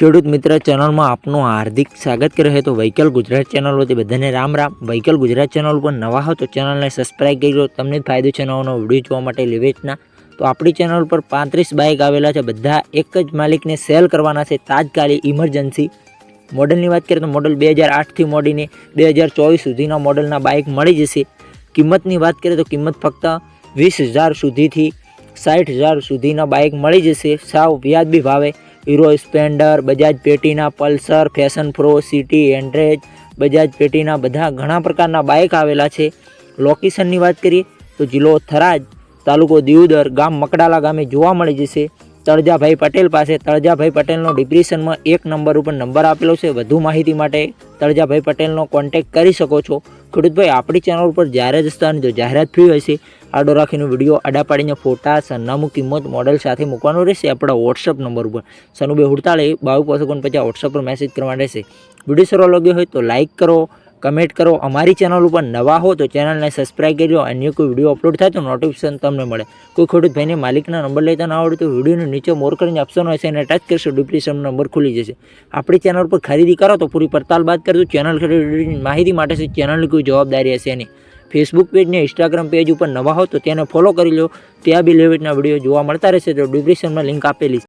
ખેડૂત મિત્ર ચેનલમાં આપનું હાર્દિક સ્વાગત કરે છે. તો વૈકલ ગુજરાત ચેનલ વતી બધાને રામ રામ. વૈકલ ગુજરાત ચેનલ ઉપર નવા હો તો ચેનલને સબસ્ક્રાઈબ કરી લો. તમને જ ફાયદો છે નવો વીડિયો જોવા માટે લિવેચના તો આપણી ચેનલ પર પાંત્રીસ બાઇક આવેલા છે. બધા એક જ માલિકને સેલ કરવાના છે. તાત્કાલિક ઇમરજન્સી મોડલની વાત કરીએ તો મોડલ બે હજાર આઠથી મોડીને બે હજાર ચોવીસ સુધીના મોડલના બાઇક મળી જશે. કિંમતની વાત કરીએ તો કિંમત ફક્ત વીસ હજાર સુધીથી સાઠ હજાર સુધીના બાઇક મળી જશે. સાવ વ્યાજબી ભાવે Hero Splendor, Bajaj Platina Pulsar, Fashion Pro, City એન્ડ્રેજ Bajaj Platina બધા ઘણા પ્રકારના બાઇક આવેલા છે. લોકેશનની વાત કરીએ તો જિલ્લો થરાદ તાલુકો દિયોદર ગામ મકડાલા ગામે જોવા મળી જશે. તળજાભાઈ પટેલ પાસે તળજાભાઈ પટેલનો ડિપ્રેશનમાં એક નંબર ઉપર નંબર આપેલો છે. વધુ માહિતી માટે તળજાભાઈ પટેલનો કોન્ટેક્ટ કરી શકો છો. ખેડૂતભાઈ, આપણી ચેનલ ઉપર જ્યારે જ સ્થાન જો જાહેરાત ફ્રી છે, આડો રાખીને વીડિયો આડા પાડીને ફોટા, સરનામું, કિંમત મોડેલ સાથે મૂકવાનું રહેશે આપણા વોટ્સઅપ નંબર ઉપર. સનુબે હુડતાળે બાવીસ પાંચ ઓગણપચાસ વોટ્સઅપ પર મેસેજ કરવા રહેશે. વીડિયો સારો લાગ્યો હોય તો લાઇક કરો કમેન્ટ કરો. અમારી ચેનલ ઉપર નવા હો તો ચેનલને સબસ્ક્રાઈબ કરી લો અન્ય કોઈ વીડિયો અપલોડ થાય તો નોટિફિકેશન તમને મળે. કોઈ ખેડૂત ભાઈને માલિકના નંબર લેતા ન આવડે તો વિડીયોની નીચે મોર કરીને ઓપ્શન હોય છે એને ટચ કરશો ડિપ્રેશન નંબર ખુલી જશે. આપણી ચેનલ પર ખરીદી કરો તો પૂરી પડતાલ બાદ કરજો. ચેનલ ખરીદીની માહિતી માટે છે ચેનલની કોઈ જવાબદારી હશે નહીં. ફેસબુક પેજ ને ઇન્સ્ટાગ્રામ પેજ ઉપર નવા હો તો તેને ફોલો કરી લો. ત્યાં બી લેવેટના વીડિયો જોવા મળતા રહેશે તો ડિસ્ક્રિપ્શનમાં લિંક આપેલી છે.